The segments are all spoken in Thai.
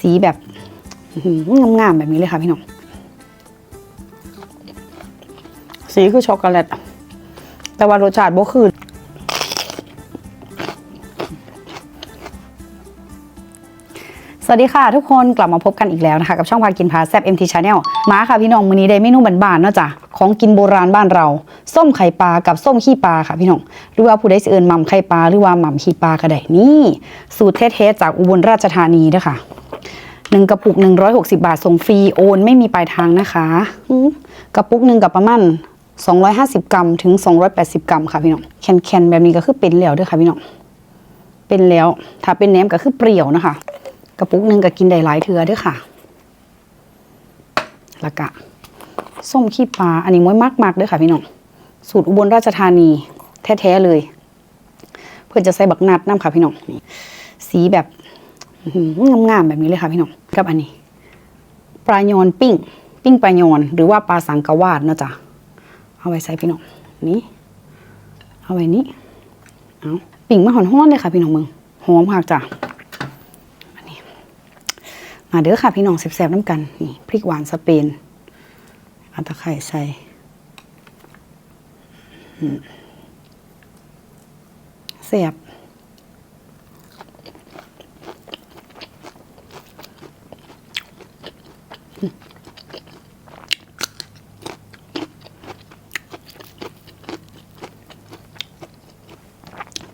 สีแบบงามๆแบบนี้เลยค่ะพี่น้อง สีคือช็อกโกแลต แต่ว่ารสชาติบ่คือสวัสดีค่ะทุกคนกลับมาพบกันอีกแล้วนะคะ กับช่องพากินพาแซบ MT Channel มาค่ะพี่น้องมื้อนี้ได้เมนูบ้านๆเนาะจ้ะของกินโบราณบ้านเรา ส้มไข่ปลากับส้มขี้ปลาค่ะพี่น้องหรือว่าผู้ใดสิเอิญหม่ำไข่ปลาหรือว่าหม่ำขี้ปลาก็ได้นี่ สูตรเทสๆจากอุบลราชธานีเด้อค่ะ หนึ่งกระปุก160บาทส่งฟรีโอนไม่มีปลายทางนะคะกระปุกหนึ่งกับประมาณ250กรัมถึง280กรัมค่ะพี่น้องแคนๆแบบนี้ก็คือเป็นแล้วด้อค่ะพี่น้องเป็นแล้ว ถ้าเป็นแหนมก็คือเปรี้ยวนะคะ กระปุกหนึ่งก็กินได้หลายเทือด้วยค่ะล้วก็ส้มขี้ปลาอันนี้ม้วยมากๆเด้วยค่ะพี่น้องสูตรอุบลราชธานี แท้ๆเลย เพื่อจะใส่บักนัดน้ำค่ะพี่น้องสีแบบงามๆแบบนี้เลยค่ะพี่น้อง กับอันนี้ปลายอนปิ้ง ปิ้งปลายอนหรือว่าปลาสังกวาดเนาะจ๊ะเอาไว้ใส่พี่น้องนี่เอาไว้นี้เอาปิ่งมาหอนห้อนเลยค่ะพี่น้องมึงหอมค่ะจ้ะอันนี้มาเด้อค่ะพี่น้องแซ่บๆน้ำกันนี่พริกหวานสเปนเอาตะไคร่ใส่แซ่บ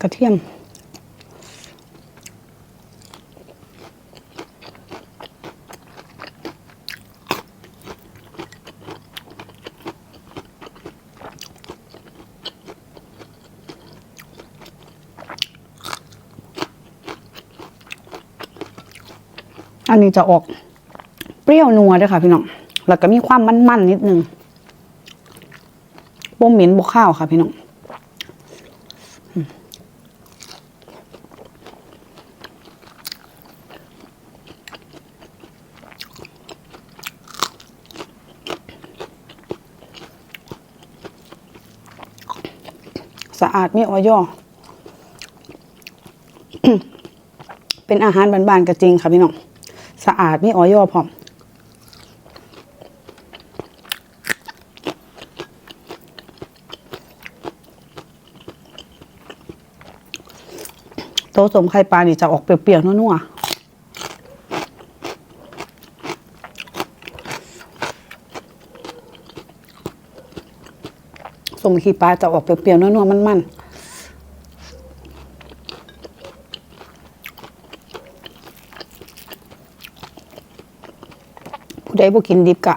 ระเทียม อันนี้จะออกเปรี้ยวนัวด้วยค่ะพี่น้อง แล้วก็มีความมันๆนิดนึงบ่เหม็นบ่ข้าวค่ะพี่น้อง สะอาดมีออยอเป็นอาหารบ้านๆก็จริงค่ะพี่น้อง สะอาดมีออยอพร้อมโตะสมไข่ปลานี่จะออกเปรี้ยวๆนัวๆ มขี้ปลาจะออกเปรี้ยวๆนัวๆมันๆผู้ใดบ่กินดิบกะ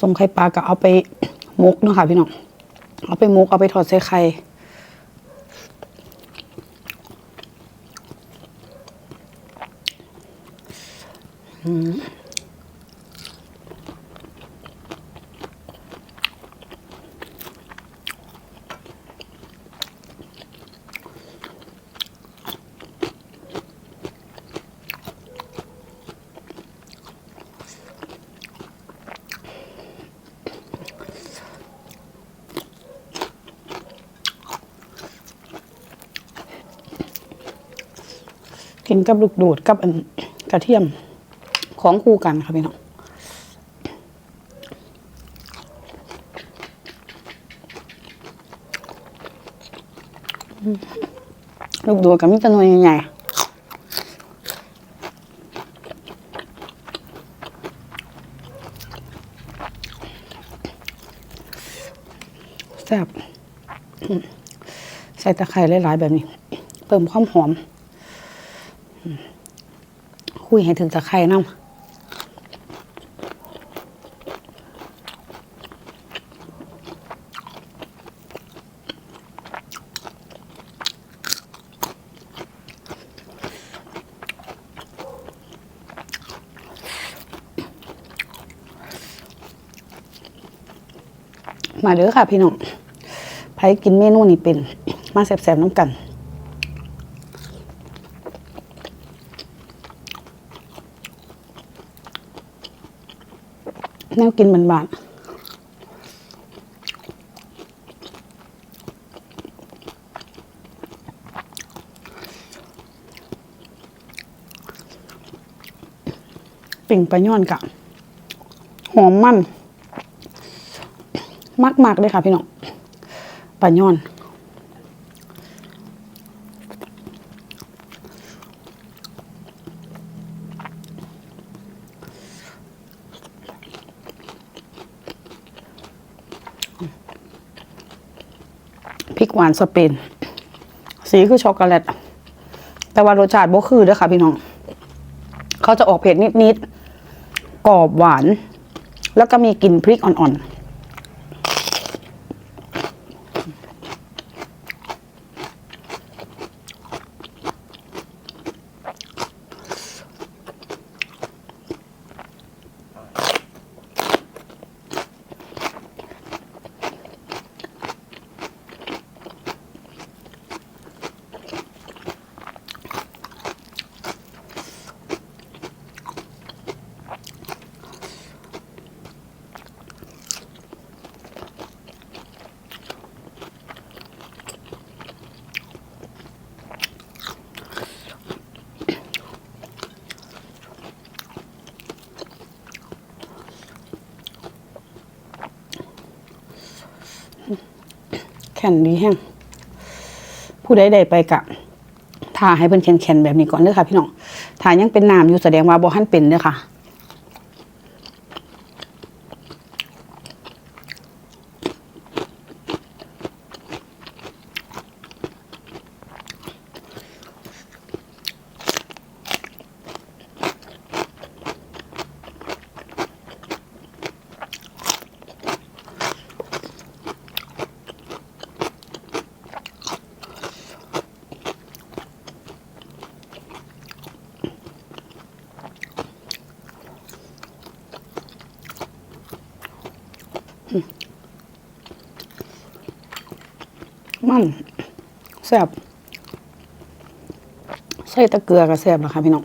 สมไข่ปลาก็เอาไปหมกเนาะค่ะพี่น้อง เอาไปหมกเอาไปทอดใส่ไข่กิ นกับลูกโดดกับกระเทียมของคู่กันค่ะพี่น้องลูกโดดกับมิตรนวยใหญ่แซ่บใส่ตะไคร้หลายๆแบบนี้ เพิ่มความหอม คุยให้ถึงตะไคร่น้ำมาเด้อค่ะพี่น้องไผกินเมนูนี้เป็น มาแซ่บๆน้ำกัน แนวกินบานปิ่งปลาย่อนกะหอมมัน มากๆเลยค่ะพี่น้องปลาย่อน พริกหวานสเปน สีคือช็อกโกแลต แต่ว่ารสชาติบ่คือเด้อค่ะพี่น้อง เขาจะออกเผ็ดนิดๆ กรอบหวาน แล้วก็มีกลิ่นพริกอ่อนๆ แข็งดีแห้งผู้ใดใดไปกะทาให้เป็นแข็งๆแบบนี้ก่อนเด้อค่ะพี่น้องทายังเป็นน้ำอยู่แสดงว่าบ่ทันเป็นเด้อค่ะ มันแซ่บใส่ตะเกียก็แซ่บแล้วค่ะพี่น้อง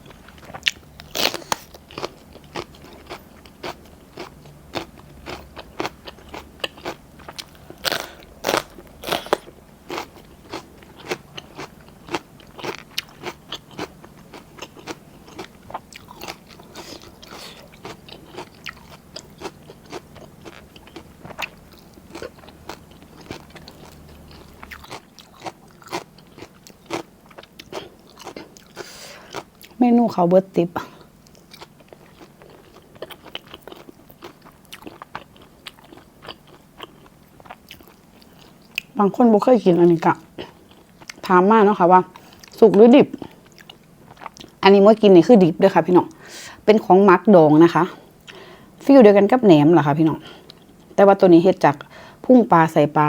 เมนูเขาเบิร์ตติปบางคนบ่เคยกินอันนี้กะถามมาเนาะค่ะว่า สุกหรือดิบ อันนี้เมื่อกินนี่คือดิบเด้วยค่ะ พี่น้องเป็นของมักดองนะคะฟิลเดียวกันกับแหนมเหรอคะพี่น้องแต่ว่าตัวนี้เฮ็ดจากพุ่งปลาใส่ปลา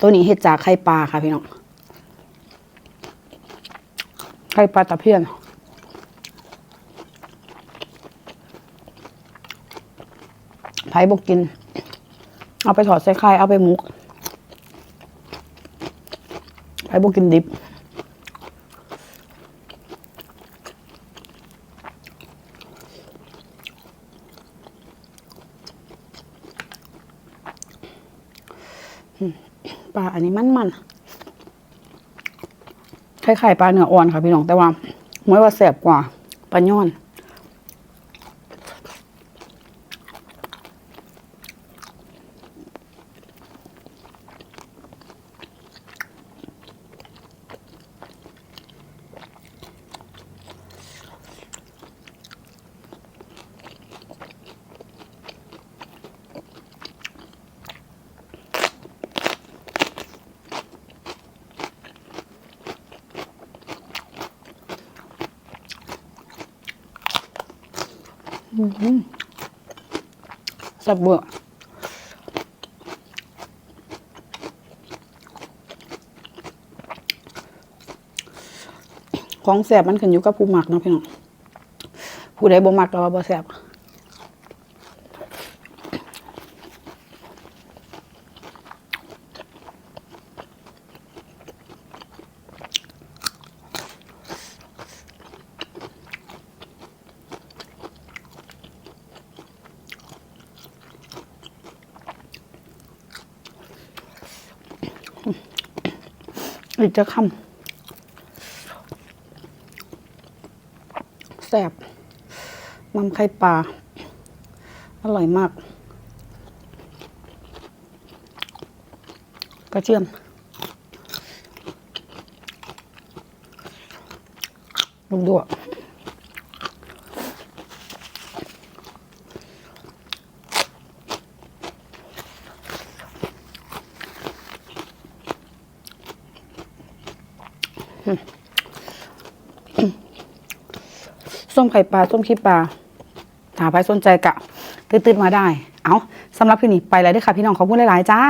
ตัวนี้เฮ็ดจากไข่ปลาค่ะพี่น้องไข่ปลาตะเพียน ผ่บกกิน เอาไปถอดใส่ไข่เอาไปมุกไผ่บกกินดิบปลาอันนี้มันมันๆคล้ายๆปลาเนื้ออ่อนค่ะพี่น้องแต่ว่าไม่ว่าแสบกว่าปลาย่อน แซ่บเบื่อของแสบมันขึ้นอยู่กับผู้หมักเนาะพี่น้องผู้ใดบ่มักก็ว่าบ่แซ่บ อีกจะคำแสบมัมไข่ปลา อร่อยมาก กระเทียมลูกดวก ส้มไข่ปลาส้มขี้ปลาถ้าใครสนใจกะ ตืดๆมาได้ เอาสำหรับพี่นี่ไปเลยด้วยค่ะพี่น้องขอบคุณหลายๆจ้า